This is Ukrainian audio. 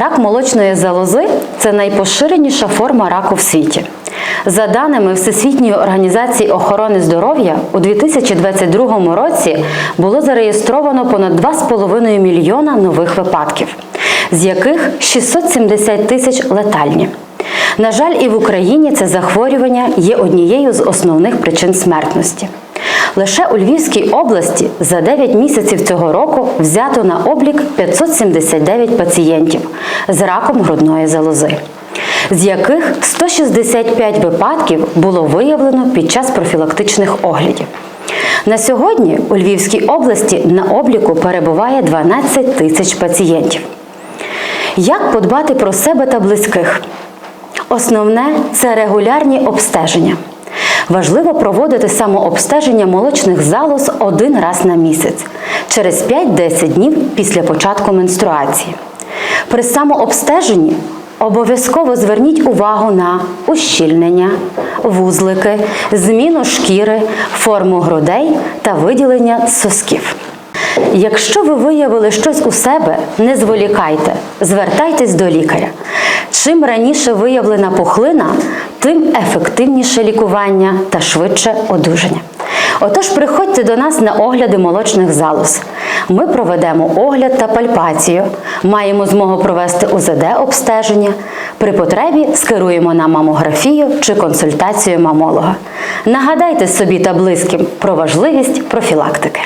Рак молочної залози це найпоширеніша форма раку в світі. За даними Всесвітньої організації охорони здоров'я, у 2022 році було зареєстровано понад 2,5 мільйона нових випадків, з яких 670 тисяч летальні. На жаль, і в Україні це захворювання є однією з основних причин смертності. Лише у Львівській області за 9 місяців цього року взято на облік 579 пацієнтів з раком грудної залози, з яких 165 випадків було виявлено під час профілактичних оглядів. На сьогодні у Львівській області на обліку перебуває 12 тисяч пацієнтів. Як подбати про себе та близьких? Основне це регулярні обстеження. Важливо проводити самообстеження молочних залоз один раз на місяць через 5-10 днів після початку менструації. При самообстеженні обов'язково зверніть увагу на ущільнення, вузлики, зміну шкіри, форму грудей та виділення сосків. Якщо ви виявили щось у себе, не зволікайте, звертайтесь до лікаря. Чим раніше виявлена пухлина, тим ефективніше лікування та швидше одужання. Отож, приходьте до нас на огляди молочних залоз. Ми проведемо огляд та пальпацію, маємо змогу провести УЗД-обстеження. При потребі скеруємо на мамографію чи консультацію мамолога. Нагадайте собі та близьким про важливість профілактики.